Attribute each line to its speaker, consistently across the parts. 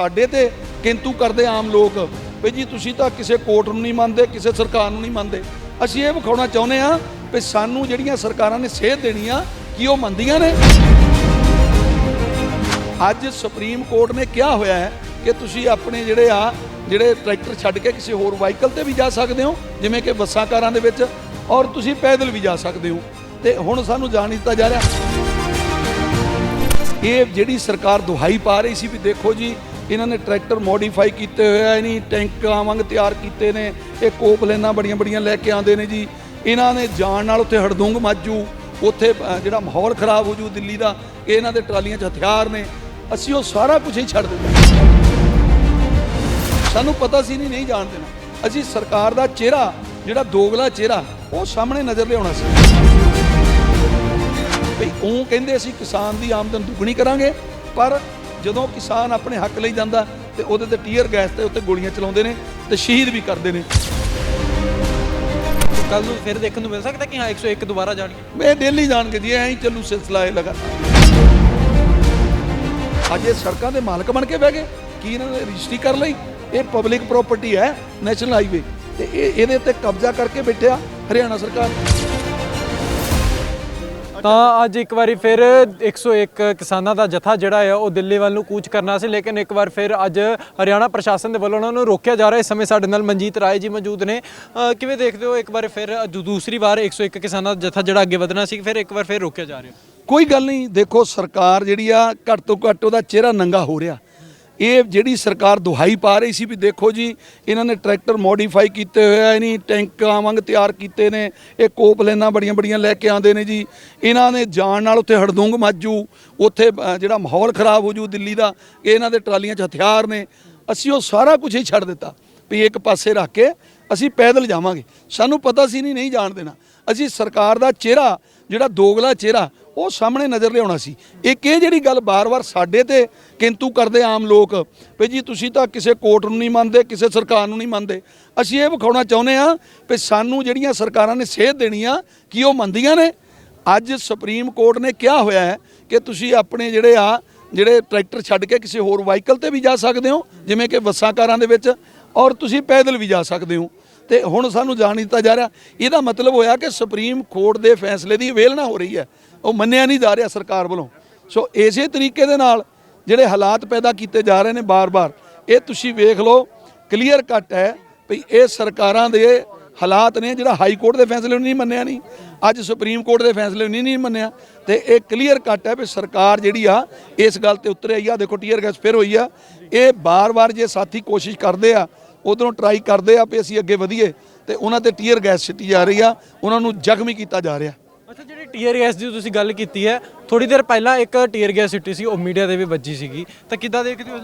Speaker 1: ਸਾਡੇ ਤੇ ਕਿੰਤੂ ਕਰਦੇ ਆਮ ਲੋਕ। ਵੀ ਜੀ, ਤੁਸੀਂ ਤਾਂ ਕਿਸੇ ਕੋਰਟ ਨੂੰ ਨਹੀਂ ਮੰਨਦੇ, ਕਿਸੇ ਸਰਕਾਰ ਨੂੰ ਨਹੀਂ ਮੰਨਦੇ। ਅਸੀਂ ਇਹ ਵਿਖਾਉਣਾ ਚਾਹੁੰਦੇ ਆ ਵੀ ਸਾਨੂੰ ਜਿਹੜੀਆਂ ਸਰਕਾਰਾਂ ਨੇ ਸੇਧ ਦੇਣੀ ਆ ਕੀ ਉਹ ਮੰਨਦੀਆਂ ਨੇ? ਅੱਜ ਸੁਪਰੀਮ ਕੋਰਟ ਨੇ ਕਿਹਾ ਹੋਇਆ ਹੈ ਕਿ ਤੁਸੀਂ ਆਪਣੇ ਜਿਹੜੇ ਆ, ਜਿਹੜੇ ਟਰੈਕਟਰ ਛੱਡ ਕੇ ਕਿਸੇ ਹੋਰ ਵਾਹੀਕਲ ਤੇ ਵੀ ਜਾ ਸਕਦੇ ਹੋ, ਜਿਵੇਂ ਕਿ ਬੱਸਾਂ ਕਾਰਾਂ ਦੇ ਵਿੱਚ, ਔਰ ਤੁਸੀਂ ਪੈਦਲ ਵੀ ਜਾ ਸਕਦੇ ਹੋ। ਤੇ ਹੁਣ ਸਾਨੂੰ ਜਾਣ ਦਿੱਤਾ ਜਾ ਰਿਹਾ। ਇਹ ਜਿਹੜੀ ਸਰਕਾਰ ਦੁਹਾਈ ਪਾ ਰਹੀ ਸੀ ਵੀ ਦੇਖੋ ਜੀ ਇਹਨਾਂ ਨੇ ਟਰੈਕਟਰ ਮੋਡੀਫਾਈ ਕੀਤੇ ਹੋਏ ਆ, ਇਨੀ ਟੈਂਕਾਂ ਵਾਂਗ ਤਿਆਰ ਕੀਤੇ ਨੇ। ਇਹ ਕੋਪਲੇਨਾਂ ਬੜੀਆਂ ਬੜੀਆਂ ਲੈ ਕੇ ਆਉਂਦੇ ਨੇ ਜੀ। ਇਹਨਾਂ ਨੇ ਜਾਣ ਨਾਲ ਉੱਥੇ ਹੜਦੁੰਗ ਮਾਜੂ, ਉੱਥੇ ਜਿਹੜਾ ਮਾਹੌਲ ਖਰਾਬ ਹੋ ਜੂ ਦਿੱਲੀ ਦਾ ਇਹਨਾਂ ਦੇ ਟਰਾਲੀਆਂ 'ਚ ਹਥਿਆਰ ਨੇ। ਅਸੀਂ ਉਹ ਸਾਰਾ ਕੁਝ ਹੀ ਛੱਡ ਦਿੱਤਾ। ਸਾਨੂੰ ਪਤਾ ਸੀ ਨਹੀਂ ਨਹੀਂ ਜਾਣ ਦੇਣਾ। ਅਸੀਂ ਸਰਕਾਰ ਦਾ ਚਿਹਰਾ, ਜਿਹੜਾ ਦੋਗਲਾ ਚਿਹਰਾ, ਉਹ ਸਾਹਮਣੇ ਨਜ਼ਰ ਲਿਆਉਣਾ ਸੀ। ਵੀ ਉਹ ਕਹਿੰਦੇ ਅਸੀਂ ਕਿਸਾਨ ਦੀ ਆਮਦਨ ਦੁੱਗਣੀ ਕਰਾਂਗੇ, ਪਰ ਜਦੋਂ ਕਿਸਾਨ ਆਪਣੇ ਹੱਕ ਲਈ ਜਾਂਦਾ ਤੇ ਉਹਦੇ ਤੇ ਟੀਅਰ ਗੈਸ ਤੇ ਉੱਤੇ ਗੋਲੀਆਂ ਚਲਾਉਂਦੇ ਨੇ ਤੇ ਸ਼ਹੀਦ ਵੀ ਕਰਦੇ ਨੇ।
Speaker 2: ਕੱਲ ਨੂੰ ਫਿਰ ਦੇਖਣ ਨੂੰ ਮਿਲ ਸਕਦਾ ਕਿ ਹਾਂ 101 ਦੁਬਾਰਾ ਜਾਣਗੇ?
Speaker 1: ਮੈਂ ਡੇਲੀ ਜਾਣ ਕੇ ਜੀ ਐਂ ਹੀ ਚੱਲੂ ਸਿਲਸਿਲਾ ਇਹ ਲਗਾਤਾਰ। ਅੱਜ ਇਹ ਸੜਕਾਂ ਦੇ ਮਾਲਕ ਬਣ ਕੇ ਬਹਿ ਗਏ। ਕੀ ਇਹਨਾਂ ਨੇ ਰਜਿਸਟਰੀ ਕਰ ਲਈ? ਇਹ ਪਬਲਿਕ ਪ੍ਰਾਪਰਟੀ ਹੈ ਨੈਸ਼ਨਲ ਹਾਈਵੇ। ਤੇ ਇਹ ਇਹਦੇ ਤੇ ਕਬਜ਼ਾ ਕਰਕੇ ਬੈਠਿਆ ਹਰਿਆਣਾ ਸਰਕਾਰ।
Speaker 2: ਤਾਂ ਅੱਜ ਇੱਕ ਵਾਰੀ ਫਿਰ 101 ਕਿਸਾਨਾਂ ਦਾ ਜਥਾ ਜਿਹੜਾ ਹੈ ਉਹ ਦਿੱਲੀ ਵੱਲ ਨੂੰ ਕੂਚ ਕਰਨਾ ਸੀ, ਲੇਕਿਨ ਇੱਕ ਵਾਰ ਫਿਰ ਅੱਜ ਹਰਿਆਣਾ ਪ੍ਰਸ਼ਾਸਨ ਦੇ ਵੱਲੋਂ ਉਹਨਾਂ ਨੂੰ ਰੋਕਿਆ ਜਾ ਰਿਹਾ। ਇਸ ਸਮੇਂ ਸਾਡੇ ਨਾਲ ਮਨਜੀਤ ਰਾਏ ਜੀ ਮੌਜੂਦ ਨੇ। ਅਹ ਕਿਵੇਂ ਦੇਖਦੇ ਹੋ? ਇੱਕ ਵਾਰ ਫਿਰ ਦੂ- ਦੂਸਰੀ ਵਾਰ 101 ਕਿਸਾਨਾਂ ਦਾ ਜਥਾ ਜਿਹੜਾ ਅੱਗੇ ਵਧਣਾ ਸੀ, ਫਿਰ ਇੱਕ ਵਾਰ ਫਿਰ ਰੋਕਿਆ ਜਾ ਰਿਹਾ।
Speaker 1: ਕੋਈ ਗੱਲ ਨਹੀਂ, ਦੇਖੋ ਸਰਕਾਰ ਜਿਹੜੀ ਆ, ਘੱਟ ਤੋਂ ਘੱਟ ਉਹਦਾ ਚਿਹਰਾ ਨੰਗਾ ਹੋ ਰਿਹਾ। ਇਹ ਜਿਹੜੀ ਸਰਕਾਰ ਦੁਹਾਈ ਪਾ ਰਹੀ ਸੀ ਵੀ ਦੇਖੋ ਜੀ, ਇਹਨਾਂ ਨੇ ਟਰੈਕਟਰ ਮੋਡੀਫਾਈ ਕੀਤੇ ਹੋਏ ਆ, ਇਨੀ ਟੈਂਕਾਂ ਵਾਂਗ ਤਿਆਰ ਕੀਤੇ ਨੇ, ਇਹ ਕੋਪਲੇਨਾਂ ਬੜੀਆਂ ਬੜੀਆਂ ਲੈ ਕੇ ਆਉਂਦੇ ਨੇ ਜੀ। ਇਹਨਾਂ ਨੇ ਜਾਣ ਨਾਲ ਉੱਥੇ ਹੜਦੁੰਗ ਮਾਜੂ, ਉੱਥੇ ਜਿਹੜਾ ਮਾਹੌਲ ਖਰਾਬ ਹੋ ਜੂ ਦਿੱਲੀ ਦਾ ਇਹਨਾਂ ਦੇ ਟਰਾਲੀਆਂ 'ਚ ਹਥਿਆਰ ਨੇ। ਅਸੀਂ ਉਹ ਸਾਰਾ ਕੁਝ ਹੀ ਛੱਡ ਦਿੱਤਾ ਵੀ ਇੱਕ ਪਾਸੇ ਰੱਖ ਕੇ ਅਸੀਂ ਪੈਦਲ ਜਾਵਾਂਗੇ। ਸਾਨੂੰ ਪਤਾ ਸੀ ਨਹੀਂ ਨਹੀਂ ਜਾਣ ਦੇਣਾ। ਅਸੀਂ ਸਰਕਾਰ ਦਾ ਚਿਹਰਾ, ਜਿਹੜਾ ਦੋਗਲਾ ਚਿਹਰਾ ਉਹ ਸਾਹਮਣੇ ਨਜ਼ਰ ਲਿਆਉਣਾ ਸੀ। ਇੱਕ ਇਹ ਜਿਹੜੀ ਗੱਲ ਬਾਰ-ਬਾਰ ਸਾਡੇ ਤੇ ਕਿੰਤੂ ਕਰਦੇ ਆਮ ਲੋਕ, ਵੀ ਜੀ ਤੁਸੀਂ ਤਾਂ ਕਿਸੇ ਕੋਰਟ ਨੂੰ ਨਹੀਂ ਮੰਨਦੇ, ਕਿਸੇ ਸਰਕਾਰ ਨੂੰ ਨਹੀਂ ਮੰਨਦੇ। ਅਸੀਂ ਇਹ ਵਿਖਾਉਣਾ ਚਾਹੁੰਦੇ ਆ ਵੀ ਸਾਨੂੰ ਜਿਹੜੀਆਂ ਸਰਕਾਰਾਂ ਨੇ ਸੇਧ ਦੇਣੀ ਆ ਕੀ ਉਹ ਮੰਨਦੀਆਂ ਨੇ? ਅੱਜ ਸੁਪਰੀਮ ਕੋਰਟ ਨੇ ਕਿਹਾ ਹੋਇਆ ਹੈ ਕਿ ਤੁਸੀਂ ਆਪਣੇ ਜਿਹੜੇ ਆ, ਜਿਹੜੇ ਟਰੈਕਟਰ ਛੱਡ ਕੇ ਕਿਸੇ ਹੋਰ ਵਾਹੀਕਲ ਤੇ ਵੀ ਜਾ ਸਕਦੇ ਹੋ, ਜਿਵੇਂ ਕਿ ਬੱਸਾਂ ਕਾਰਾਂ ਦੇ ਵਿੱਚ, ਔਰ ਤੁਸੀਂ ਪੈਦਲ ਵੀ ਜਾ ਸਕਦੇ ਹੋ। ਤੇ ਹੁਣ ਸਾਨੂੰ ਜਾਣ ਦਿੱਤਾ ਜਾ ਰਿਹਾ। ਇਹਦਾ ਮਤਲਬ ਹੋਇਆ ਕਿ ਸੁਪਰੀਮ ਕੋਰਟ ਦੇ ਫੈਸਲੇ ਦੀ ਅਵੇਲਨਾ ਹੋ ਰਹੀ ਹੈ। ਉਹ ਮੰਨਿਆ ਨਹੀਂ ਜਾ ਰਿਹਾ ਸਰਕਾਰ ਵੱਲੋਂ। ਸੋ ਇਸੇ ਤਰੀਕੇ ਦੇ ਨਾਲ ਜਿਹੜੇ ਹਾਲਾਤ ਪੈਦਾ ਕੀਤੇ ਜਾ ਰਹੇ ਨੇ ਬਾਰ-ਬਾਰ, ਇਹ ਤੁਸੀਂ ਵੇਖ ਲਓ, ਕਲੀਅਰ ਕੱਟ ਹੈ ਵੀ ਇਹ ਸਰਕਾਰਾਂ ਦੇ ਹਾਲਾਤ ਨੇ ਜਿਹੜਾ ਹਾਈ ਕੋਰਟ ਦੇ ਫੈਸਲੇ ਨੂੰ ਨਹੀਂ ਮੰਨਿਆ ਨਹੀਂ, ਅੱਜ ਸੁਪਰੀਮ ਕੋਰਟ ਦੇ ਫੈਸਲੇ ਨੂੰ ਨਹੀਂ ਮੰਨਿਆ ਤੇ ਇਹ ਕਲੀਅਰ ਕੱਟ ਹੈ ਵੀ ਸਰਕਾਰ ਜਿਹੜੀ ਆ, ਇਸ ਗੱਲ ਤੇ ਉਤਰ ਆਈ ਆ, ਦੇਖੋ ਟੀਅਰ ਗੈਸ ਫਿਰ ਹੋਈ ਆ, ਇਹ ਬਾਰ-ਬਾਰ ਜੇ ਸਾਥੀ ਕੋਸ਼ਿਸ਼ ਕਰਦੇ ਆ, ਉਧਰੋਂ ਟਰਾਈ ਕਰਦੇ ਆ ਵੀ ਅਸੀਂ ਅੱਗੇ ਵਧੀਏ ਤੇ ਉਹਨਾਂ ਤੇ ਟੀਅਰ ਗੈਸ ਸਿੱਟੀ ਜਾ ਰਹੀ ਆ, ਉਹਨਾਂ ਨੂੰ ਜ਼ਖਮੀ ਕੀਤਾ ਜਾ ਰਿਹਾ।
Speaker 2: ਅੱਛਾ, ਜਿਹੜੀ ਟੀਅਰ ਗੈਸ ਦੀ ਤੁਸੀਂ ਗੱਲ ਕੀਤੀ ਹੈ ਥੋੜੀ ਦੇਰ ਪਹਿਲਾਂ ਇੱਕ ਟੀਅਰ ਗੈਸ ਸਿੱਟੀ ਸੀ, ਉਹ ਮੀਡੀਆ ਦੇ ਵੀ ਵੱਜੀ ਸੀਗੀ। ਤਾਂ ਕਿੱਦਾਂ ਦੇਖਦੇ ਹੋ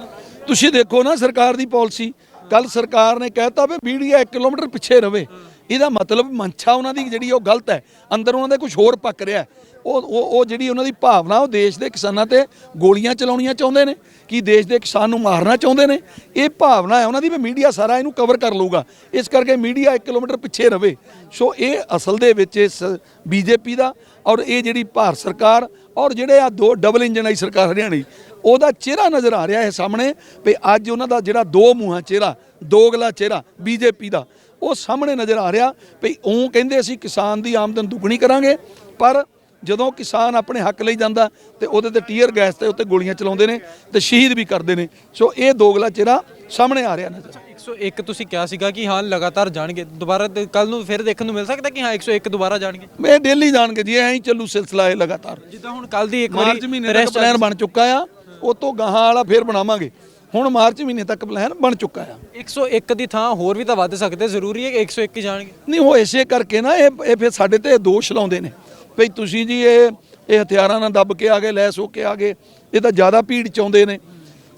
Speaker 1: ਤੁਸੀਂ ਦੇਖੋ ਨਾ ਸਰਕਾਰ ਦੀ ਪਾਲਿਸੀ ਕੱਲ ਸਰਕਾਰ ਨੇ ਕਹਿਤਾ ਵੀ ਮੀਡੀਆ 1 ਕਿਲੋਮੀਟਰ ਪਿੱਛੇ ਰਵੇ। ਇਹਦਾ ਮਤਲਬ ਮਨਸ਼ਾ ਉਹਨਾਂ ਦੀ ਜਿਹੜੀ ਉਹ ਗਲਤ ਹੈ। ਅੰਦਰ ਉਹਨਾਂ ਦੇ ਕੁਝ ਹੋਰ ਪੱਕ ਰਿਹਾ ਉਹ ਉਹ ਉਹ ਜਿਹੜੀ ਉਹਨਾਂ ਦੀ ਭਾਵਨਾ, ਉਹ ਦੇਸ਼ ਦੇ ਕਿਸਾਨਾਂ ਤੇ ਗੋਲੀਆਂ ਚਲਾਉਣੀਆਂ ਚਾਹੁੰਦੇ ਨੇ, ਕਿ ਦੇਸ਼ ਦੇ ਕਿਸਾਨ ਨੂੰ ਮਾਰਨਾ ਚਾਹੁੰਦੇ ਨੇ। ਇਹ ਭਾਵਨਾ ਹੈ ਉਹਨਾਂ ਦੀ ਵੀ ਮੀਡੀਆ ਸਾਰਾ ਇਹਨੂੰ ਕਵਰ ਕਰ ਲਊਗਾ। ਇਸ ਕਰਕੇ ਮੀਡੀਆ 1 ਕਿਲੋਮੀਟਰ ਪਿੱਛੇ ਰਵੇ। ਸੋ ਇਹ ਅਸਲ ਦੇ ਵਿੱਚ ਇਸ ਬੀਜੇਪੀ ਦਾ ਔਰ ਇਹ ਜਿਹੜੀ ਭਾਰਤ ਸਰਕਾਰ ਔਰ ਜਿਹੜੇ ਆ ਦੋ ਡਬਲ ਇੰਜਨ ਆਈ ਸਰਕਾਰ ਹਰਿਆਣੀ, ਉਹਦਾ ਚਿਹਰਾ ਨਜ਼ਰ ਆ ਰਿਹਾ ਹੈ ਸਾਹਮਣੇ, ਵੀ ਅੱਜ ਉਹਨਾਂ ਦਾ ਜਿਹੜਾ ਦੋ ਮੂੰਹਾਂ ਚਿਹਰਾ ਦੋਗਲਾ ਚਿਹਰਾ ਬੀਜੇਪੀ ਦਾ। ਉਹ ਸਾਹਮਣੇ ਨਜ਼ਰ ਆ ਰਿਹਾ ਵੀ ਉਹ ਕਹਿੰਦੇ ਅਸੀਂ ਕਿਸਾਨ ਦੀ ਆਮਦਨ ਦੁੱਗਣੀ ਕਰਾਂਗੇ ਪਰ ਜਦੋਂ ਕਿਸਾਨ ਆਪਣੇ ਹੱਕ ਲਈ ਜਾਂਦਾ ਤੇ ਉਹਦੇ ਤੇ ਟੀਅਰ ਗੈਸ ਤੇ ਉੱਤੇ ਗੋਲੀਆਂ ਚਲਾਉਂਦੇ ਨੇ ਤੇ ਸ਼ਹੀਦ ਵੀ ਕਰਦੇ ਨੇ। ਸੋ ਇਹ ਦੋਗਲਾ ਚਿਹਰਾ ਸਾਹਮਣੇ ਆ ਰਿਹਾ ਨਜ਼ਰ
Speaker 2: 101 ਤੁਸੀਂ ਕਿਹਾ ਸੀਗਾ ਕਿ ਹਾਂ ਲਗਾਤਾਰ ਜਾਣਗੇ ਦੁਬਾਰਾ ਕੱਲ ਨੂੰ ਫਿਰ ਦੇਖਣ ਨੂੰ ਮਿਲ ਸਕਦਾ ਕਿ ਹਾਂ 101 ਦੁਬਾਰਾ ਜਾਣਗੇ?
Speaker 1: ਮੈਂ ਡੇਲੀ ਜਾਣ ਕੇ ਜੀ ਐਂ ਹੀ ਚੱਲੂ ਸਿਲਸਿਲਾ ਇਹ ਲਗਾਤਾਰ।
Speaker 2: ਜਿੱਦਾਂ ਹੁਣ ਕੱਲ ਦੀ ਇੱਕ ਵਾਰੀ rest
Speaker 1: ਪਲਾਨ ਬਣ ਚੁੱਕਾ ਆ ਉਹ ਤੋਂ ਗਾਹਾਂ ਵਾਲਾ ਫੇਰ ਬਣਾਵਾਂਗੇ। ਹੁਣ ਮਾਰਚ ਮਹੀਨੇ ਤੱਕ ਪਲਾਨ ਬਣ ਚੁੱਕਾ ਆ।
Speaker 2: 101 ਦੀ ਥਾਂ ਹੋਰ ਵੀ ਤਾਂ ਵੱਧ ਸਕਦੇ ਜ਼ਰੂਰੀ ਹੈ ਕਿ 101 ਹੀ ਜਾਣਗੇ?
Speaker 1: ਨਹੀਂ ਉਹ ਇਸੇ ਕਰਕੇ ਨਾ ਇਹ ਇਹ ਫਿਰ ਸਾਡੇ ਤੇ ਦੋਸ਼ ਲਾਉਂਦੇ ਨੇ। ਭਈ ਤੁਸੀਂ ਜੀ ਇਹ ਇਹ ਹਥਿਆਰਾਂ ਨਾਲ ਦੱਬ ਕੇ ਆ ਗਏ ਲੈਸ ਹੋ ਕੇ ਆ ਗਏ ਇਹ ਤਾਂ ਜ਼ਿਆਦਾ ਭੀੜ ਚਾਉਂਦੇ ਨੇ।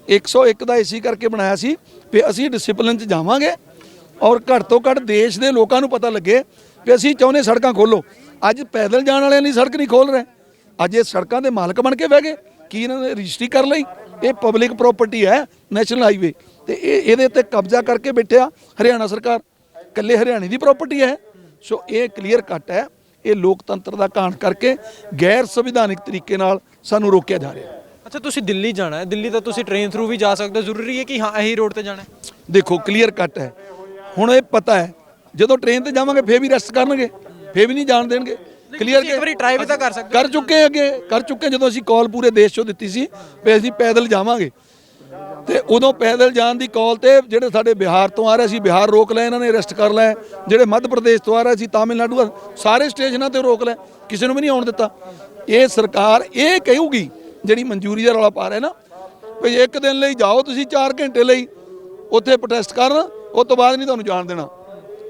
Speaker 1: 101 ਦਾ ਇਸੇ ਕਰਕੇ ਬਣਾਇਆ ਸੀ ਵੀ ਅਸੀਂ ਡਿਸਪਲਿਨ 'ਚ ਜਾਵਾਂਗੇ ਔਰ ਘੱਟ ਤੋਂ ਘੱਟ ਦੇਸ਼ ਦੇ ਲੋਕਾਂ ਨੂੰ ਪਤਾ ਲੱਗੇ ਕਿ ਅਸੀਂ ਚਾਹੁੰਦੇ ਸੜਕਾਂ ਖੋਲੋ। ਅੱਜ ਪੈਦਲ ਜਾਣ ਵਾਲਿਆਂ ਲਈ ਸੜਕ ਨਹੀਂ ਖੋਲ ਰਹੇ। ਅੱਜ ਇਹ ਸੜਕਾਂ ਦੇ ਮਾਲਕ ਬਣ ਕੇ ਬਹਿ ਗਏ। ਕੀ ਇਹਨਾਂ ਨੇ ਰਜਿਸਟਰੀ ਕਰ ਲਈ? ਇਹ ਪਬਲਿਕ ਪ੍ਰਾਪਰਟੀ ਹੈ ਨੈਸ਼ਨਲ ਹਾਈਵੇ ਤੇ ਇਹ ਇਹਦੇ ਤੇ ਕਬਜ਼ਾ ਕਰਕੇ ਬੈਠਿਆ ਹਰਿਆਣਾ ਸਰਕਾਰ। ਕੱਲੇ ਹਰਿਆਣੇ ਦੀ ਪ੍ਰਾਪਰਟੀ ਹੈ ਸੋ ਇਹ ਕਲੀਅਰ ਕੱਟ ਹੈ। ਇਹ ਲੋਕਤੰਤਰ ਦਾ ਕਾਂਡ ਕਰਕੇ ਗੈਰ ਸੰਵਿਧਾਨਿਕ ਤਰੀਕੇ ਨਾਲ ਸਾਨੂੰ ਰੋਕਿਆ ਜਾ ਰਿਹਾ
Speaker 2: ਅੱਛਾ ਤੁਸੀਂ ਦਿੱਲੀ ਜਾਣਾ ਹੈ। ਦਿੱਲੀ ਤਾਂ ਤੁਸੀਂ ਟ੍ਰੇਨ ਥਰੂ ਵੀ ਜਾ ਸਕਦੇ ਹੋ। ਜ਼ਰੂਰੀ ਹੈ ਕਿ ਹਾਂ ਇਹੀ ਰੋਡ ਤੇ ਜਾਣਾ ਹੈ।
Speaker 1: ਦੇਖੋ ਕਲੀਅਰ ਕੱਟ ਹੈ। ਹੁਣ ਇਹ ਪਤਾ ਹੈ ਜਦੋਂ ਟ੍ਰੇਨ ਤੇ ਜਾਵਾਂਗੇ ਫੇਰ ਵੀ ਰੈਸਟ ਕਰਨਗੇ। ਫੇਰ ਵੀ ਨਹੀਂ ਜਾਣ ਦੇਣਗੇ। ਕਲੀਅਰ
Speaker 2: ਇੱਕ ਵਾਰੀ try ਵੀ ਤਾਂ ਕਰ ਸਕਦੇ
Speaker 1: ਕਰ ਚੁੱਕੇ ਅੱਗੇ ਕਰ ਚੁੱਕੇ ਜਦੋਂ ਅਸੀਂ ਕਾਲ ਪੂਰੇ ਦੇਸ਼ 'ਚੋਂ ਦਿੱਤੀ ਸੀ ਵੀ ਅਸੀਂ ਪੈਦਲ ਜਾਵਾਂਗੇ। ਤੇ ਉਦੋਂ ਪੈਦਲ ਜਾਣ ਦੀ ਕਾਲ ਤੇ ਜਿਹੜੇ ਸਾਡੇ ਬਿਹਾਰ ਤੋਂ ਆ ਰਹੇ ਸੀ ਬਿਹਾਰ ਰੋਕ ਲਏ ਇਹਨਾਂ ਨੇ ਅਰੈਸਟ ਕਰ ਲਏ। ਜਿਹੜੇ ਮੱਧ ਪ੍ਰਦੇਸ਼ ਤੋਂ ਆ ਰਹੇ ਸੀ ਤਾਮਿਲਨਾਡੂ ਆ, ਸਾਰੇ ਸਟੇਸ਼ਨਾਂ ਤੇ ਰੋਕ ਲਏ ਕਿਸੇ ਨੂੰ ਵੀ ਨਹੀਂ ਆਉਣ ਦਿੱਤਾ। ਇਹ ਸਰਕਾਰ ਇਹ ਕਹੂਗੀ ਜਿਹੜੀ ਮਨਜ਼ੂਰੀ ਦਾ ਰੌਲਾ ਪਾ ਰਹੇ ਨਾ ਵੀ ਇੱਕ ਦਿਨ ਲਈ ਜਾਓ ਤੁਸੀਂ 4 ਘੰਟੇ ਲਈ ਉੱਥੇ ਪ੍ਰੋਟੈਸਟ ਕਰਨ ਉਸ ਤੋਂ ਬਾਅਦ ਨਹੀਂ ਤੁਹਾਨੂੰ ਜਾਣ ਦੇਣਾ।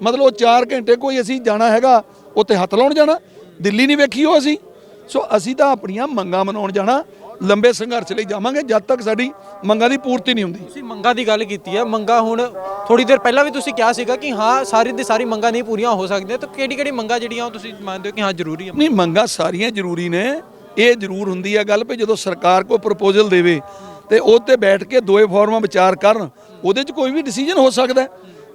Speaker 1: ਮਤਲਬ ਉਹ 4 ਘੰਟੇ ਕੋਈ ਅਸੀਂ ਜਾਣਾ ਹੈਗਾ ਉੱਥੇ ਹੱਥ ਲਾਉਣ ਜਾਣਾ ਦਿੱਲੀ ਨਹੀਂ ਵੇਖੀ ਉਹ ਅਸੀਂ। ਸੋ ਅਸੀਂ ਤਾਂ ਆਪਣੀਆਂ ਮੰਗਾਂ ਮਨਾਉਣ ਜਾਣਾ ਲੰਬੇ ਸੰਘਰਸ਼ ਲਈ ਜਾਵਾਂਗੇ ਜਦ ਤੱਕ ਸਾਡੀ ਮੰਗਾਂ ਦੀ ਪੂਰਤੀ ਨਹੀਂ ਹੁੰਦੀ।
Speaker 2: ਤੁਸੀਂ ਮੰਗਾ ਦੀ ਗੱਲ ਕੀਤੀ ਹੈ। ਮੰਗਾ ਹੁਣ ਥੋੜੀ ਦੇਰ ਪਹਿਲਾਂ ਵੀ ਤੁਸੀਂ ਕਿਹਾ ਸੀਗਾ ਕਿ ਹਾਂ ਸਾਰੀ ਦੀ ਸਾਰੀ ਮੰਗਾ ਨਹੀਂ ਪੂਰੀਆਂ ਹੋ ਸਕਦੀਆਂ। ਤਾਂ ਕਿਹੜੀ ਕਿਹੜੀ ਮੰਗਾ ਜਿਹੜੀਆਂ ਉਹ ਤੁਸੀਂ ਮੰਨਦੇ ਹੋ ਕਿ ਹਾਂ ਜ਼ਰੂਰੀ ਹੈ
Speaker 1: ਨਹੀਂ ਮੰਗਾਂ ਸਾਰੀਆਂ ਜ਼ਰੂਰੀ ਨੇ। ਇਹ ਜ਼ਰੂਰ ਹੁੰਦੀ ਹੈ ਗੱਲ ਵੀ ਜਦੋਂ ਸਰਕਾਰ ਕੋਈ ਪ੍ਰਪੋਜ਼ਲ ਦੇਵੇ ਤੇ ਉਹ ਤੇ ਬੈਠ ਕੇ ਦੋਏ ਫੋਰਮਾਂ ਵਿਚਾਰ ਕਰਨ ਉਹਦੇ 'ਚ ਕੋਈ ਵੀ ਡਿਸੀਜਨ ਹੋ ਸਕਦਾ। ਹੈ।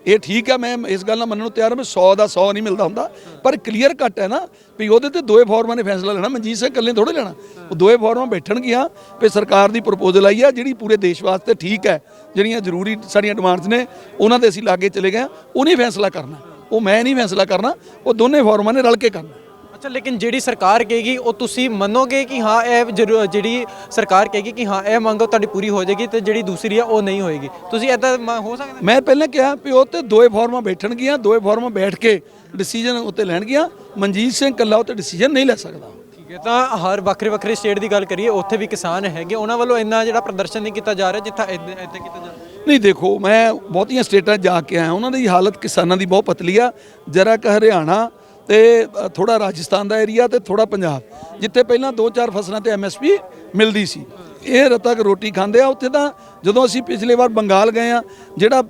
Speaker 1: ਇਹ ਠੀਕ ਹੈ, ਮੈਂ ਇਸ ਗੱਲ ਨਾਲ ਮੰਨਣ ਨੂੰ ਤਿਆਰ ਹਾਂ ਮੈਂ 100 ਦਾ 100 ਨਹੀਂ ਮਿਲਦਾ ਹੁੰਦਾ। ਪਰ ਕਲੀਅਰ ਕੱਟ ਹੈ ਨਾ, ਵੀ ਉਹਦੇ ਤੇ ਦੋਏ ਫੋਰਮਾਂ ਨੇ ਫੈਸਲਾ ਲੈਣਾ। ਮਨਜੀਤ ਸਿੰਘ ਇਕੱਲੇ ਥੋੜੇ ਲੈਣਾ। ਉਹ ਦੋਏ ਫੋਰਮਾਂ ਬੈਠਣਗੀਆਂ, ਵੀ ਸਰਕਾਰ ਦੀ ਪ੍ਰਪੋਜ਼ਲ ਆਈ ਆ ਜਿਹੜੀ ਪੂਰੇ ਦੇਸ਼ ਵਾਸਤੇ ਠੀਕ ਹੈ। ਜਿਹੜੀਆਂ ਜ਼ਰੂਰੀ ਸਾਡੀਆਂ ਡਿਮਾਂਡਸ ਨੇ, ਉਹਨਾਂ ਦੇ ਅਸੀਂ ਲਾਗੇ ਚਲੇ ਗਏ ਹਾਂ। ਉਹ ਨਹੀਂ ਫੈਸਲਾ ਕਰਨਾ। ਉਹ ਮੈਂ ਨਹੀਂ ਫੈਸਲਾ ਕਰਨਾ, ਉਹ ਦੋਨੇ ਫੋਰਮਾਂ ਨੇ ਰਲ ਕੇ ਕਰਨਾ।
Speaker 2: ਅੱਛਾ ਲੇਕਿਨ ਜਿਹੜੀ ਸਰਕਾਰ ਕਹੇਗੀ ਉਹ ਤੁਸੀਂ ਮੰਨੋਗੇ ਕਿ ਹਾਂ ਇਹ ਜ਼ਰੂ- ਜਿਹੜੀ ਸਰਕਾਰ ਕਹੇਗੀ ਕਿ ਹਾਂ ਇਹ ਮੰਗ ਤੁਹਾਡੀ ਪੂਰੀ ਹੋ ਜਾਏਗੀ ਤੇ ਜਿਹੜੀ ਦੂਸਰੀ ਆ ਉਹ ਨਹੀਂ ਹੋਏਗੀ। ਤੁਸੀਂ ਐਦਾਂ ਹੋ ਸਕਦਾ
Speaker 1: ਮੈਂ ਪਹਿਲਾਂ ਕਿਹਾ ਵੀ ਉਹ ਤੇ ਦੋਏ ਫੋਰਮਾਂ ਬੈਠਣਗੀਆਂ ਦੋਏ ਫੋਰਮਾਂ ਬੈਠ ਕੇ ਡਿਸੀਜਨ ਉੱਤੇ ਲੈਣਗੀਆਂ। ਮਨਜੀਤ ਸਿੰਘ ਕੱਲਾ ਉੱਤੇ ਡਿਸੀਜਨ ਨਹੀਂ ਲੈ ਸਕਦਾ।
Speaker 2: ਠੀਕ ਹੈ ਤਾਂ ਹਰ ਵੱਖਰੇ ਵੱਖਰੇ ਸਟੇਟ ਦੀ ਗੱਲ ਕਰੀਏ ਉੱਥੇ ਵੀ ਕਿਸਾਨ ਹੈਗੇ ਉਹਨਾਂ ਵੱਲੋਂ ਇੰਨਾ ਜਿਹੜਾ ਪ੍ਰਦਰਸ਼ਨ ਨਹੀਂ ਕੀਤਾ ਜਾ ਰਿਹਾ ਜਿੱਥਾ ਇੱਦਾਂ ਇੱਦਾਂ ਕੀਤਾ ਜਾ ਰਿਹਾ?
Speaker 1: ਨਹੀਂ ਦੇਖੋ ਮੈਂ ਬਹੁਤੀਆਂ ਸਟੇਟਾਂ 'ਚ ਜਾ ਕੇ ਆਇਆ ਉਹਨਾਂ ਦੀ ਹਾਲਤ ਕਿਸਾਨਾਂ ਦੀ ਬਹੁਤ ਪਤਲੀ ਆ। ਜਰਾ ਕ ਹਰਿਆਣਾ ਤੇ ਅ, ਥੋੜਾ ਰਾਜਸਥਾਨ ਦਾ ਏਰੀਆ ਤੇ ਥੋੜਾ ਪੰਜਾਬ ਜਿੱਥੇ ਪਹਿਲਾਂ 2-4 ਫਸਲਾਂ ਤੇ ਐਮਐਸਪੀ ਮਿਲਦੀ ਸੀ। ਇਹ ਰਤਕ ਰੋਟੀ ਖਾਂਦੇ ਆ ਉੱਥੇ ਤਾਂ ਜਦੋਂ ਅਸੀਂ ਪਿਛਲੇ ਵਾਰ ਬੰਗਾਲ ਗਏ ਆ ਜਿਹੜਾ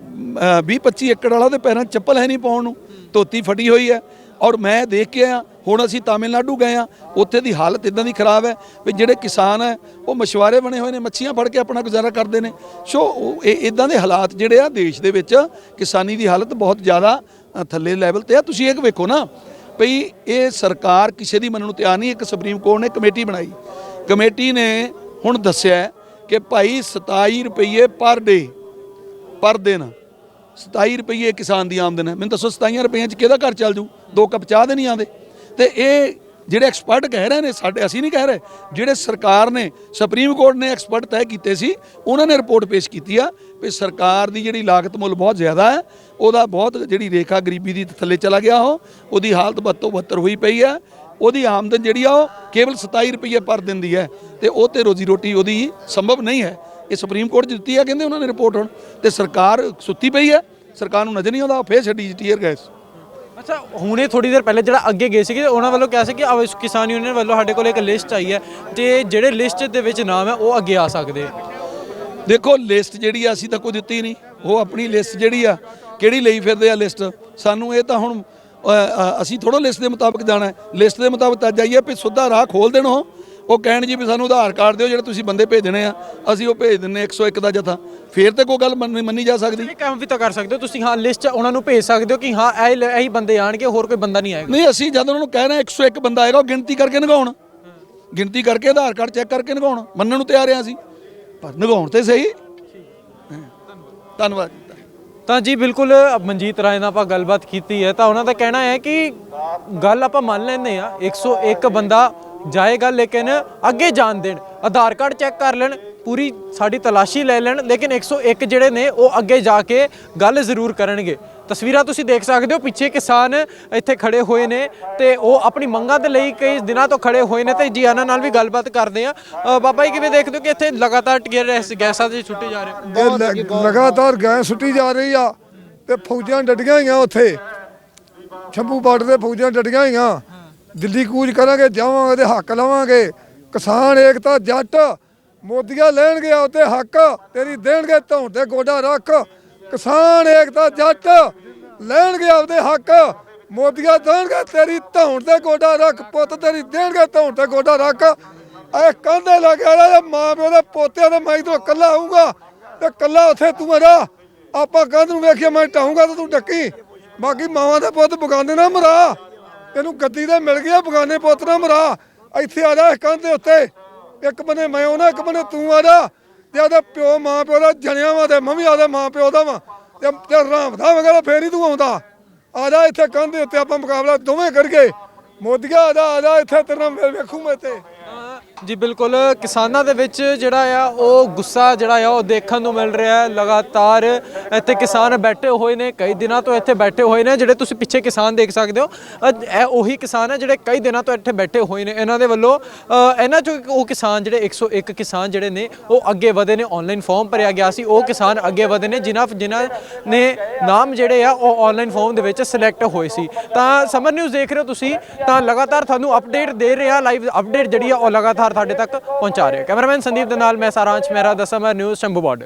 Speaker 1: 20-25 ਏਕੜ ਵਾਲਾ ਉਹਦੇ ਪੈਰਾਂ ਚੱਪਲ ਹੈ ਨਹੀਂ ਪਾਉਣ ਨੂੰ ਧੋਤੀ ਫਟੀ ਹੋਈ ਹੈ। ਔਰ ਮੈਂ ਦੇਖ ਕੇ ਆਇਆ ਹੁਣ ਅਸੀਂ ਤਾਮਿਲਨਾਡੂ ਗਏ ਆ ਉੱਥੇ ਦੀ ਹਾਲਤ ਇਦਾਂ ਦੀ ਖਰਾਬ ਹੈ ਵੀ ਜਿਹੜੇ ਕਿਸਾਨ ਹੈ ਉਹ ਮਛਵਾਰੇ ਬਣੇ ਹੋਏ ਨੇ ਮੱਛੀਆਂ ਫੜ ਕੇ ਆਪਣਾ ਗੁਜ਼ਾਰਾ ਕਰਦੇ ਨੇ। ਸੋ ਇਹ ਇਦਾਂ ਦੇ ਹਾਲਾਤ ਜਿਹੜੇ ਆ ਦੇਸ਼ ਦੇ ਵਿੱਚ ਕਿਸਾਨੀ ਦੀ ਹਾਲਤ ਬਹੁਤ ਜ਼ਿਆਦਾ ਥੱਲੇ ਲੈਵਲ ਤੇ ਆ। ਤੁਸੀਂ ਇਹ ਵੇਖੋ ਨਾ ਭਈ ਇਹ ਸਰਕਾਰ ਕਿਸੇ ਦੀ ਮੰਨਣ ਨੂੰ ਤਿਆਰ ਨਹੀਂ, ਇੱਕ ਸੁਪਰੀਮ ਕੋਰਟ ਨੇ ਕਮੇਟੀ ਬਣਾਈ। ਕਮੇਟੀ ਨੇ ਹੁਣ ਦੱਸਿਆ ਕਿ ਭਾਈ 27 ਰੁਪਏ ਪਰ ਡੇ ਪਰ ਦਿਨ 27 ਰੁਪਏ ਕਿਸਾਨ ਦੀ ਆਮਦਨ ਹੈ। ਮੈਨੂੰ ਦੱਸੋ 27 ਰੁਪਏ ਚ ਕਿਹਦਾ ਘਰ ਚੱਲ ਜੂ? ਦੋ ਕੱਪ ਚਾਹ ਦੇ ਨਹੀਂ ਆਉਂਦੇ। ਤੇ ਇਹ ਜਿਹੜੇ ਐਕਸਪਰਟ ਕਹਿ ਰਹੇ ਨੇ, ਸਾਡੇ ਅਸੀਂ ਨਹੀਂ ਕਹਿ ਰਹੇ। ਜਿਹੜੇ ਸਰਕਾਰ ਨੇ ਸੁਪਰੀਮ ਕੋਰਟ ਨੇ ਐਕਸਪਰਟ ਤੈਅ ਕੀਤੇ ਸੀ, ਉਹਨਾਂ ਨੇ ਰਿਪੋਰਟ ਪੇਸ਼ ਕੀਤੀ ਆ ਵੀ ਸਰਕਾਰ ਦੀ ਜਿਹੜੀ ਲਾਗਤ ਮੁੱਲ ਬਹੁਤ ਜ਼ਿਆਦਾ ਹੈ, ਉਹਦਾ ਬਹੁਤ ਜਿਹੜੀ ਰੇਖਾ ਗਰੀਬੀ ਦੀ ਥੱਲੇ ਚਲਾ ਗਿਆ ਉਹ, ਉਹਦੀ ਹਾਲਤ ਬੱਤੋ ਬੱਤਰ ਹੋਈ ਪਈ ਹੈ। ਉਹਦੀ ਆਮਦਨ ਜਿਹੜੀ ਆ ਉਹ ਕੇਵਲ 27 ਰੁਪਏ ਪਰ ਦਿਨ ਦੀ ਹੈ ਤੇ ਉਹ ਤੇ ਰੋਜ਼ੀ ਰੋਟੀ ਉਹਦੀ ਸੰਭਵ ਨਹੀਂ ਹੈ। ਇਹ ਸੁਪਰੀਮ ਕੋਰਟ ਦਿੱਤੀ ਆ, ਕਹਿੰਦੇ ਉਹਨਾਂ ਨੇ ਰਿਪੋਰਟ ਹੁਣ ਤੇ ਸਰਕਾਰ ਸੁੱਤੀ ਪਈ ਹੈ, ਸਰਕਾਰ ਨੂੰ ਨਜ਼ਰ ਨਹੀਂ ਆਉਂਦਾ ਫੇਰ ਛੱਡੀ ਟੀਅਰ ਗੈਸ
Speaker 2: ਅੱਛਾ ਹੁਣੇ ਥੋੜੀ ਦੇਰ ਪਹਿਲੇ ਜਿਹੜਾ ਅੱਗੇ ਗਏ ਸੀਗੇ ਉਹਨਾਂ ਵੱਲੋਂ ਕਿਹਾ ਸੀ ਕਿ ਆਹ ਕਿਸਾਨ ਯੂਨੀਅਨ ਵੱਲੋਂ ਸਾਡੇ ਕੋਲ ਇੱਕ ਲਿਸਟ ਆਈ ਹੈ ਤੇ ਜਿਹੜੇ ਲਿਸਟ ਦੇ ਵਿੱਚ ਨਾਮ ਹੈ ਉਹ ਅੱਗੇ ਆ ਸਕਦੇ ਆ
Speaker 1: ਦੇਖੋ ਲਿਸਟ ਜਿਹੜੀ ਆ ਅਸੀਂ ਤਾਂ ਕੋਈ ਦਿੱਤੀ ਨਹੀਂ। ਉਹ ਆਪਣੀ ਲਿਸਟ ਜਿਹੜੀ ਆ ਕਿਹੜੀ ਲਈ ਫਿਰਦੇ ਆ ਲਿਸਟ ਸਾਨੂੰ ਇਹ ਤਾਂ ਹੁਣ ਅ, ਅ, ਅਸੀਂ ਥੋੜਾ ਲਿਸਟ ਦੇ ਮੁਤਾਬਕ ਜਾਣਾ ਹੈ। ਲਿਸਟ ਦੇ ਮੁਤਾਬਕ ਤਾਂ ਜਾਈਏ ਵੀ ਸਿੱਧਾ ਰਾਹ ਖੋਲ ਦੇਣ ਉਹ ਕਹਿਣ ਜੀ ਵੀ ਸਾਨੂੰ ਆਧਾਰ ਕਾਰਡ ਦਿਓ ਜਿਹੜੇ ਤੁਸੀਂ ਬੰਦੇ ਭੇਜਣੇ ਆ ਅਸੀਂ ਉਹ ਭੇਜ ਦਿੰਨੇ 101 ਦਾ ਜਥਾ। ਫੇਰ ਤੇ ਕੋਈ ਗੱਲ ਮੰਨੀ ਮੰਨੀ ਜਾ ਸਕਦੀ।
Speaker 2: ਇਹ ਕੰਮ ਵੀ ਤਾਂ ਕਰ ਸਕਦੇ ਹੋ ਤੁਸੀਂ ਹਾਂ ਲਿਸਟ ਉਹਨਾਂ ਨੂੰ ਭੇਜ ਸਕਦੇ ਹੋ ਕਿ ਹਾਂ ਇਹ ਇਹੀ ਬੰਦੇ ਆਣਗੇ ਹੋਰ ਕੋਈ ਬੰਦਾ ਨਹੀਂ ਆਏਗਾ।
Speaker 1: ਨਹੀਂ ਅਸੀਂ ਜਦ ਉਹਨਾਂ ਨੂੰ ਕਹਿ ਰਹੇ ਹਾਂ 101 ਬੰਦਾ ਆਏਗਾ ਉਹ ਗਿਣਤੀ ਕਰਕੇ ਨਗਾਉਣ। ਗਿਣਤੀ ਕਰਕੇ ਆਧਾਰ ਕਾਰਡ ਚੈੱਕ ਕਰਕੇ ਨਗਾਉਣ। ਮੰਨਣ ਨੂੰ ਤਿਆਰ ਆ ਅਸੀਂ। ਪਰ ਨਗਾਉਣ ਤੇ ਸਹੀ। ਧੰਨਵਾਦ ਜੀ
Speaker 2: ਤਾਂ ਜੀ ਬਿਲਕੁਲ ਮਨਜੀਤ ਰਾਏ ਨਾਲ ਆਪਾਂ ਗੱਲਬਾਤ ਕੀਤੀ ਹੈ ਤਾਂ ਉਹਨਾਂ ਦਾ ਕਹਿਣਾ ਹੈ ਕਿ ਗੱਲ ਆਪਾਂ ਮੰਨ ਲੈਂਦੇ ਆ 101 ਬੰਦਾ ਜਾਏਗਾ, ਲੇਕਿਨ ਅੱਗੇ ਜਾਣ ਦੇਣ। ਆਧਾਰ ਕਾਰਡ ਚੈੱਕ ਕਰ ਲੈਣ, ਪੂਰੀ ਸਾਡੀ ਤਲਾਸ਼ੀ ਲੈ ਲੈਣ, ਲੇਕਿਨ 101 ਜਿਹੜੇ ਨੇ, ਉਹ ਅੱਗੇ ਜਾ ਕੇ ਗੱਲ ਜ਼ਰੂਰ ਕਰਨਗੇ। ਤਸਵੀਰਾਂ ਤੁਸੀਂ ਦੇਖ ਸਕਦੇ ਹੋ, ਪਿੱਛੇ ਕਿਸਾਨ ਇੱਥੇ ਖੜੇ ਹੋਏ ਨੇ ਤੇ ਉਹ ਆਪਣੀ ਮੰਗਾਂ ਦੇ ਲਈ ਕਈ ਦਿਨਾਂ ਤੋਂ ਖੜੇ ਹੋਏ ਨੇ ਤੇ ਜੀ ਇਹਨਾਂ ਨਾਲ ਵੀ ਗੱਲਬਾਤ ਕਰਦੇ ਆ। ਬਾਬਾ ਜੀ ਕਿਵੇਂ ਦੇਖਦੇ ਹੋ ਕਿ ਇੱਥੇ ਲਗਾਤਾਰ ਗੈਸਾਂ ਦੇ ਛੁੱਟੇ ਜਾ ਰਹੇ
Speaker 3: ਇਹ ਲਗਾਤਾਰ ਗੈਸ ਸੁੱਟੀ ਜਾ ਰਹੀ ਆ ਤੇ ਫੌਜਾਂ ਡਟੀਆਂ ਹੋਈਆਂ ਉੱਥੇ। ਛੰਭੂ ਬਾਰਡਰ ਤੇ ਫੌਜਾਂ ਡਟੀਆਂ ਹੋਈਆਂ। ਦਿੱਲੀ ਕੂਚ ਕਰਾਂਗੇ, ਜਾਵਾਂਗੇ ਤੇ ਹੱਕ ਲਵਾਂਗੇ। ਕਿਸਾਨ ਏਕਤਾ ਜੱਟ, ਮੋਦੀਆਂ ਲੈਣਗੇ ਉੱਤੇ ਹੱਕ, ਤੇਰੀ ਦੇਣਗੇ ਧੌਣ ਤੇ ਗੋਡਾ ਰੱਖ। ਕਿਸਾਨ ਏਕਤਾ ਜੱਟ, ਲੈਣਗੇ ਆਪਦੇ ਹੱਕ, ਮੋਦੀਆਂ ਦੇਣਗੇ ਤੇਰੀ ਧੌਣ ਤੇ ਗੋਡਾ ਰੱਖ। ਪੁੱਤ ਤੇਰੀ ਦੇਣਗੇ ਧੌਣ ਤੇ ਗੋਡਾ ਰੱਖ। ਐ ਕੰਧੇ ਲੱਗਿਆ ਰਿਹਾ ਮਾਂ ਪਿਓ ਦੇ ਪੋਤਿਆਂ ਦੇ ਮੈਂ ਤੋਂ ਇਕੱਲਾ ਆਉਂਗਾ ਤੇ ਇਕੱਲਾ ਉੱਥੇ ਤੂੰ ਮਰਾ ਆਪਾਂ ਕੰਧ ਨੂੰ ਵੇਖਿਆ ਮੈਂ ਢਾਉਂਗਾ ਤੇ ਤੂੰ ਡੱਕੀ ਬਾਕੀ ਮਾਵਾਂ ਦੇ ਪੁੱਤ ਬਗਾਨੇ ਨਾ ਮਰਾ। ਤੈਨੂੰ ਗੱਦੀ ਤੇ ਮਿਲ ਗਿਆ, ਬਗਾਨੇ ਪੁੱਤ ਮਰਾ। ਇੱਥੇ ਆ ਜਾ ਇਸ ਕੰਧ ਦੇ ਉੱਤੇ। ਇੱਕ ਬੰਨੇ ਮੈਂ ਆਉਣਾ, ਇੱਕ ਬੰਨੇ ਤੂੰ ਆ ਜਾ। ਤੇ ਉਹਦਾ ਪਿਓ ਮਾਂ ਪਿਓ ਦਾ ਜਣਿਆ ਵਾ ਤੇ ਮੈਂ ਵੀ ਆਦਾ ਮਾਂ ਪਿਓ ਦਾ ਵਾ। ਤੇ ਤੇ ਰਾਮਦਾ ਵਗੈਰਾ ਫੇਰ ਹੀ ਤੂੰ ਆਉਂਦਾ। ਆ ਜਾ ਇੱਥੇ ਕੰਧ ਦੇ ਉੱਤੇ ਆਪਾਂ ਮੁਕਾਬਲਾ ਦੋਵੇਂ ਕਰਕੇ ਮੋਦੀਆ ਆ ਜਾ ਆ ਜਾ ਨਾਲ ਮੈਂ ਵੇਖੂ ਮੈਂ ਤੇ।
Speaker 2: ਜੀ ਬਿਲਕੁਲ ਕਿਸਾਨਾਂ ਦੇ ਵਿੱਚ ਜਿਹੜਾ ਆ ਉਹ ਗੁੱਸਾ ਜਿਹੜਾ ਆ ਉਹ ਦੇਖਣ ਨੂੰ ਮਿਲ ਰਿਹਾ ਹੈ। ਲਗਾਤਾਰ ਇੱਥੇ ਕਿਸਾਨ ਬੈਠੇ ਹੋਏ ਨੇ ਕਈ ਦਿਨਾਂ ਤੋਂ ਇੱਥੇ ਬੈਠੇ ਹੋਏ ਨੇ ਜਿਹੜੇ ਤੁਸੀਂ ਪਿੱਛੇ ਕਿਸਾਨ ਦੇਖ ਸਕਦੇ ਹੋ। ਅ, ਇਹ ਉਹੀ ਕਿਸਾਨ ਹੈ ਜਿਹੜੇ ਕਈ ਦਿਨਾਂ ਤੋਂ ਇੱਥੇ ਬੈਠੇ ਹੋਏ ਨੇ। ਇਹਨਾਂ ਦੇ ਵੱਲੋਂ ਅ, ਇਹਨਾਂ ਚੋਂ ਇੱਕ ਉਹ ਕਿਸਾਨ ਜਿਹੜੇ 101 ਕਿਸਾਨ ਜਿਹੜੇ ਨੇ ਉਹ ਅੱਗੇ ਵਧੇ ਨੇ। ਆਨਲਾਈਨ ਫਾਰਮ ਭਰਿਆ ਗਿਆ ਸੀ। ਉਹ ਕਿਸਾਨ ਅੱਗੇ ਵਧੇ ਨੇ ਜਿਨ੍ਹਾਂ ਜਿਨ੍ਹਾਂ ਨੇ ਨਾਮ ਜਿਹੜੇ ਆ ਉਹ ਆਨਲਾਈਨ ਫਾਰਮ ਦੇ ਵਿੱਚ ਸਿਲੈਕਟ ਹੋਏ ਸੀ। ਤਾਂ ਸਮਰ ਨਿਊਜ਼ ਦੇਖ ਰਹੇ ਹੋ ਤੁਸੀਂ। ਤਾਂ ਲਗਾਤਾਰ ਤੁਹਾਨੂੰ ਅਪਡੇਟ ਦੇ ਰਿਹਾ ਲਾਈਵ ਅਪਡੇਟ ਜਿਹੜੀ ਆ ਉਹ ਲਗਾਤਾਰ ਤੁਹਾਡੇ ਤੱਕ ਪਹੁੰਚਾ ਰਿਹਾ ਕੈਮਰਾਮੈਨ ਸੰਦੀਪ ਦੇ ਨਾਲ ਮੈਂ ਸਾਰਾਂਸ਼ ਮਹਿਰਾ ਦਾ ਸਮਰ ਨਿਊਜ਼, ਸ਼ੰਭੂ ਬਾਰਡਰ।